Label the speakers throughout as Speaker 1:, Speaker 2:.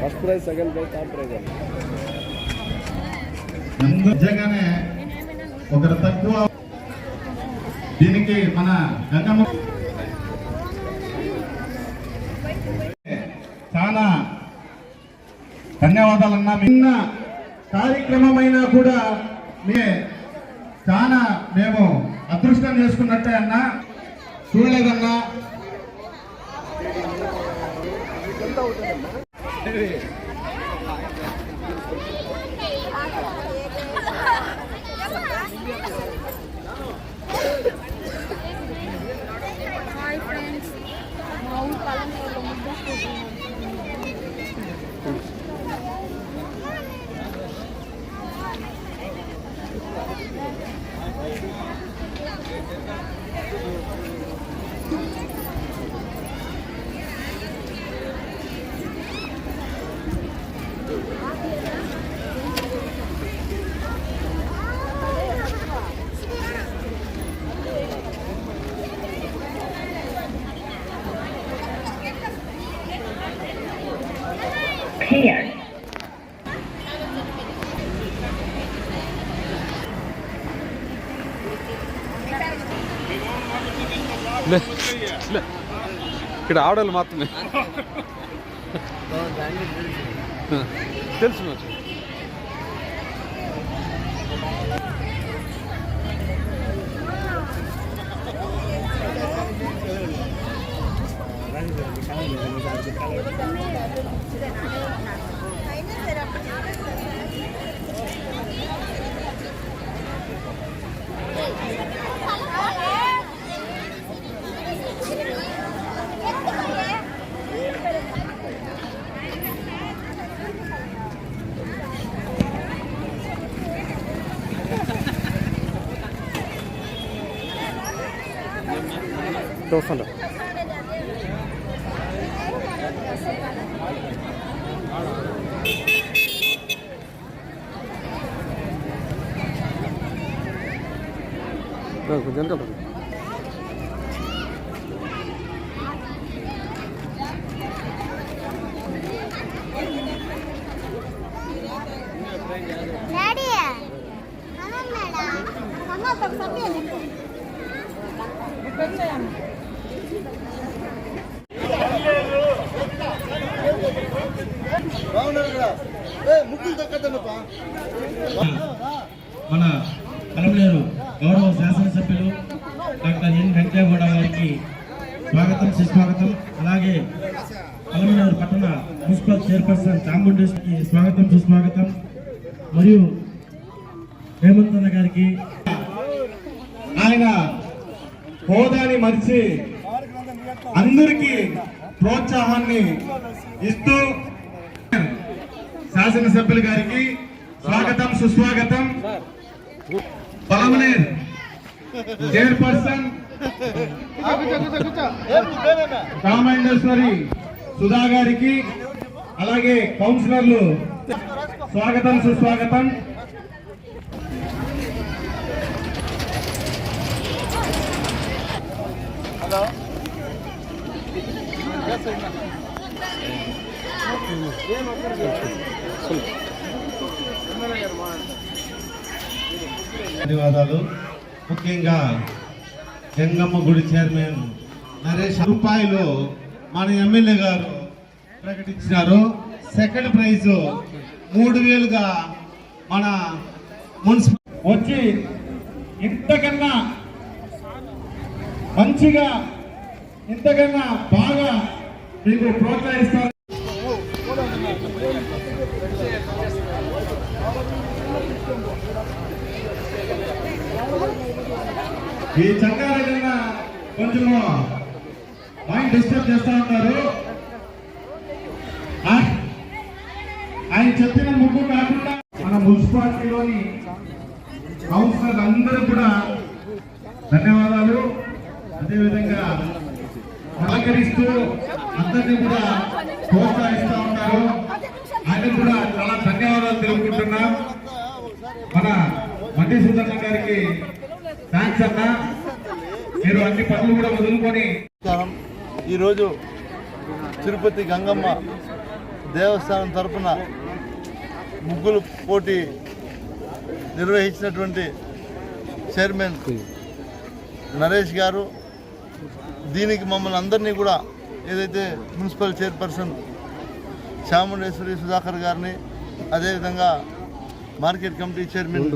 Speaker 1: First prize second prize third
Speaker 2: prize నిజంగానే ఒకరు తక్కువ. దీనికి మన గంగమ్మ చాలా ధన్యవాదాలన్నా నిన్న కార్యక్రమమైనా కూడా మే చాలా మేము అదృష్టం చేసుకున్నట్టే అన్నా. చూడలేదన్నా.
Speaker 1: లే లే ఇక్కడ ఆడవాళ్ళు మాత్రమే తెలుసు నాకు చూస్తాను కొంచెం
Speaker 3: തൗസൻഡോ കുഞ്ഞാൻ കണ്ടോ
Speaker 2: మన కలంలేరు గౌరవ శాసనసభ్యులు డాక్టర్ ఎన్ వెంకయ్యగౌడ గారికి స్వాగతం సుస్వాగతం. అలాగే కలంలేరు పట్టణ మున్సిపల్ చైర్పర్సన్ చాముండేశ్వరికి స్వాగతం సుస్వాగతం. మరియు హేమంత్ అన్న గారికి ఆయన హోదాని మరిచి అందరికీ ప్రోత్సాహాన్ని ఇస్తూ శాసనసభ్యులు గారికి స్వాగతం సుస్వాగతం. పలమనేర్ చైర్పర్సన్ కామాండేశ్వరి సుధా గారికి అలాగే కౌన్సిలర్లు. స్వాగతం సుస్వాగతం. ధన్యవాదాలు. ముఖ్యంగా గంగమ్మ గుడి చైర్మన్ నరేష్ రూపాయలు మన ఎమ్మెల్యే గారు ప్రకటించినారు. సెకండ్ ప్రైజ్ మూడు వేలుగా మన మున్సిపల్ వచ్చి ఇంతకన్నా మంచిగా ఇంతకన్నా బాగా మీకు ప్రోత్సహిస్తారు ఈ చక్కారెడ్డి కొంచెం మైండ్ డిస్టర్బ్ చేస్తా ఉంటారు ఆయన చెప్పిన ముగ్గు కాకుండా మన మున్సిపాలిటీలోని కౌన్సిలర్ అందరూ కూడా ధన్యవాదాలు. అదేవిధంగా అలంకరిస్తూ అందరినీ కూడా ప్రోత్సహిస్తూ ఉన్నారు. ఆయన కూడా చాలా ధన్యవాదాలు తెలుపుకుంటున్నాం. మన మండి సుధన్న గారికి థ్యాంక్స్ అన్న. మీరు అన్ని పనులు కూడా వదులుకొని
Speaker 4: ఈరోజు తిరుపతి గంగమ్మ దేవస్థానం తరఫున ముగ్గులు పోటీ నిర్వహించినటువంటి చైర్మన్ నరేష్ గారు దీనికి మమ్మల్ని అందరినీ కూడా ఏదైతే మున్సిపల్ చైర్పర్సన్ చాముండేశ్వరి సుధాకర్ గారిని అదేవిధంగా market committee chairman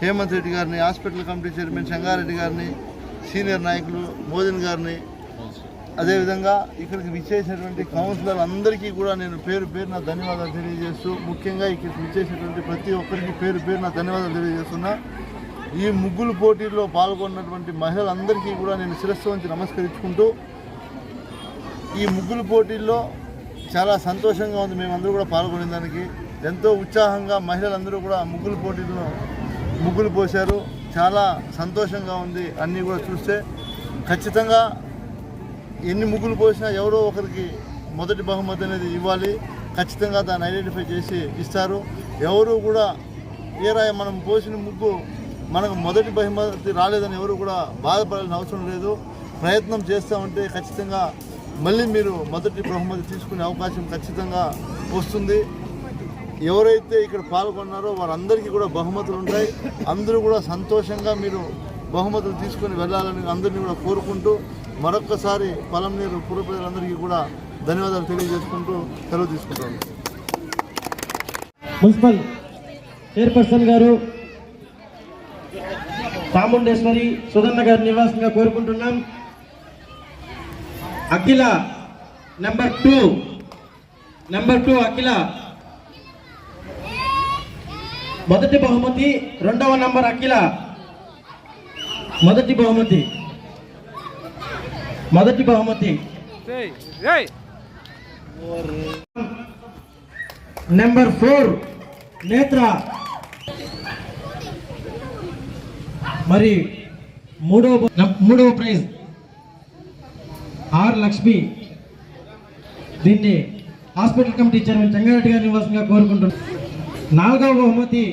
Speaker 4: Hemanth Reddy గారిని హాస్పిటల్ కమిటీ చైర్మన్ సంగారెడ్డి గారిని సీనియర్ నాయకులు మోదీన్ గారిని అదేవిధంగా ఇక్కడికి విచ్చేసినటువంటి కౌన్సిలర్ అందరికీ కూడా నేను పేరు పేరున ధన్యవాదాలు తెలియజేస్తూ ముఖ్యంగా ఇక్కడికి విచ్చేసినటువంటి ప్రతి ఒక్కరికి పేరు పేరున ధన్యవాదాలు తెలియజేస్తున్నా. ఈ ముగ్గులు పోటీల్లో పాల్గొన్నటువంటి మహిళలందరికీ కూడా నేను శిరస్సు వంచి నమస్కరించుకుంటూ ఈ ముగ్గులు పోటీల్లో చాలా సంతోషంగా ఉంది. మేమందరూ కూడా పాల్గొనే దానికి ఎంతో ఉత్సాహంగా మహిళలందరూ కూడా ముగ్గులు పోటీల్లో ముగ్గులు పోశారు. చాలా సంతోషంగా ఉంది అన్నీ కూడా చూస్తే. ఖచ్చితంగా ఎన్ని ముగ్గులు పోసినా ఎవరో ఒకరికి మొదటి బహుమతి అనేది ఇవ్వాలి. ఖచ్చితంగా దాన్ని ఐడెంటిఫై చేసి ఇస్తారు. ఎవరు కూడా ఏరా మనం పోసిన ముగ్గు మనకు మొదటి బహుమతి రాలేదని ఎవరు కూడా బాధపడాల్సిన అవసరం లేదు. ప్రయత్నం చేస్తామంటే ఖచ్చితంగా మళ్ళీ మీరు మొదటి బహుమతి తీసుకునే అవకాశం ఖచ్చితంగా వస్తుంది. ఎవరైతే ఇక్కడ పాల్గొన్నారో వారందరికీ కూడా బహుమతులు ఉంటాయి. అందరూ కూడా సంతోషంగా మీరు బహుమతులు తీసుకొని వెళ్ళాలని అందరినీ కూడా కోరుకుంటూ మరొక్కసారి పొలంనీరు పుర ప్రజలందరికీ కూడా ధన్యవాదాలు తెలియజేసుకుంటూ సెలవు తీసుకుంటాను.
Speaker 5: మున్సిపల్ చైర్పర్సన్ గారు చాముండేశ్వరి సుధన్న గారి నివాసంగా కోరుకుంటున్నాం. Akhila number two. Number two Akhila. మొదటి బహుమతి రెండవ నంబర్ అఖిల. మొదటి బహుమతి. మొదటి బహుమతి. నెంబర్ ఫోర్ నేత్ర. మరి మూడవ మూడవ ప్రైజ్. ఆర్ లక్ష్మి దీన్ని హాస్పిటల్ కమిటీ చైర్మన్ చెంగారెడ్డి గారి నివాసంగా కోరుకుంటున్నాను నాలుగవ బహుమతి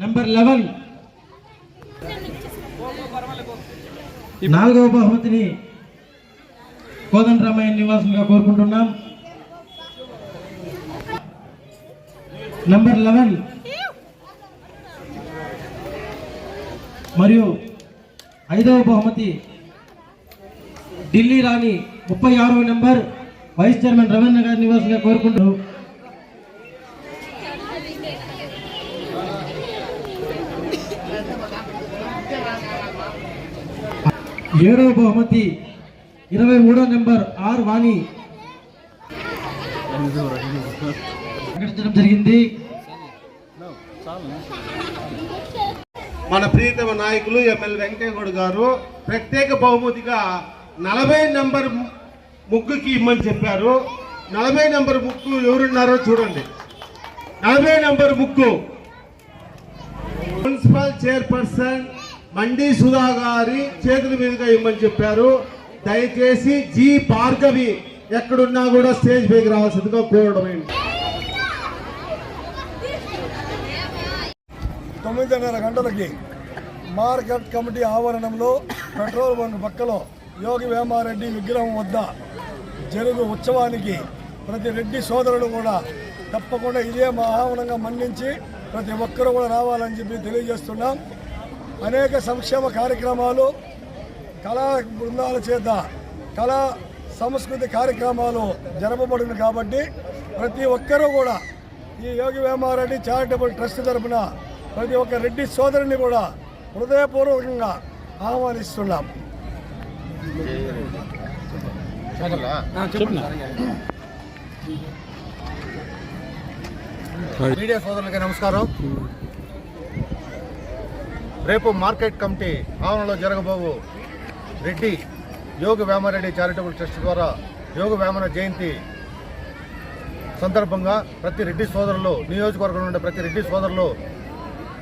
Speaker 5: నెంబర్ లెవెన్. నాలుగవ బహుమతిని కోదండరామయ్య నివాసంగా కోరుకుంటున్నాం. Number eleven. మరియు ఐదవ బహుమతి ఢిల్లీ రాణి ముప్పై ఆరో నెంబర్ వైస్ చైర్మన్ రవీంద్ర గారి నివాసంగా కోరుకుంటూ ఏడవ బహుమతి ఇరవై మూడో నెంబర్ ఆర్ వాణి. ప్రకటించడం జరిగింది.
Speaker 2: మన ప్రియతమ నాయకులు ఎమ్మెల్యే వెంకయ్యగౌడ్ గారు ప్రత్యేక బహుమతిగా నలభై నంబర్ ముగ్గుకి ఇమ్మని చెప్పారు. నలభై నంబర్ ముగ్గు ఎవరున్నారో చూడండి. నలభై నంబర్ ముగ్గు. మున్సిపల్ చైర్పర్సన్ మండి సుధా గారి చేతుల మీదుగా ఇమ్మని చెప్పారు. దయచేసి జి భార్గవి ఎక్కడున్నా కూడా స్టేజ్ పైకి రావాల్సిందిగా కోరడమైంది
Speaker 6: తొమ్మిదిన్నర గంటలకి మార్కెట్ కమిటీ ఆవరణంలో పెట్రోల్ బంక్ పక్కలో యోగి వేమారెడ్డి విగ్రహం వద్ద జరుగు ఉత్సవానికి ప్రతి రెడ్డి సోదరుడు కూడా తప్పకుండా ఇదే మా ఆహ్వానంగా మన్నించి ప్రతి ఒక్కరూ కూడా రావాలని చెప్పి తెలియజేస్తున్నాం. అనేక సంక్షేమ కార్యక్రమాలు కళా బృందాల చేత కళా సంస్కృతి కార్యక్రమాలు జరపబడింది కాబట్టి ప్రతి ఒక్కరూ కూడా ఈ యోగి వేమారెడ్డి చారిటబుల్ ట్రస్ట్ తరఫున ప్రతి ఒక్క రెడ్డి సోదరుని కూడా హృదయపూర్వకంగా ఆహ్వానిస్తున్నాం.
Speaker 4: మీడియా సోదరులకి నమస్కారం.
Speaker 7: రేపు మార్కెట్ కమిటీ ఆవరణలో జరగబోవు రెడ్డి యోగ వేమారెడ్డి చారిటబుల్ ట్రస్ట్ ద్వారా యోగ వేమన జయంతి సందర్భంగా ప్రతి రెడ్డి సోదరులు నియోజకవర్గంలో ఉండే ప్రతి రెడ్డి సోదరులు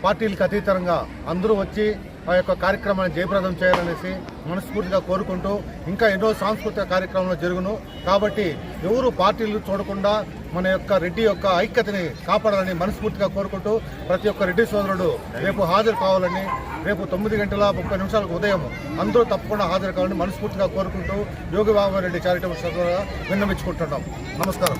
Speaker 7: పార్టీలకు అతీతంగా అందరూ వచ్చి ఆ యొక్క కార్యక్రమాన్ని జయప్రదం చేయాలనేసి మనస్ఫూర్తిగా కోరుకుంటూ ఇంకా ఎన్నో సాంస్కృతిక కార్యక్రమాలు జరుగును. కాబట్టి ఎవరు పార్టీలు చూడకుండా మన యొక్క రెడ్డి యొక్క ఐక్యతని కాపాడాలని మనస్ఫూర్తిగా కోరుకుంటూ ప్రతి ఒక్క రెడ్డి సోదరుడు రేపు హాజరు కావాలని రేపు తొమ్మిది గంటల ముప్పై నిమిషాలకు ఉదయం అందరూ తప్పకుండా హాజరు కావాలని మనస్ఫూర్తిగా కోరుకుంటూ యోగి బాబారెడ్డి చారిటబుల్ ట్రస్ట్ ద్వారా విన్నవించుకుంటున్నాం. నమస్కారం.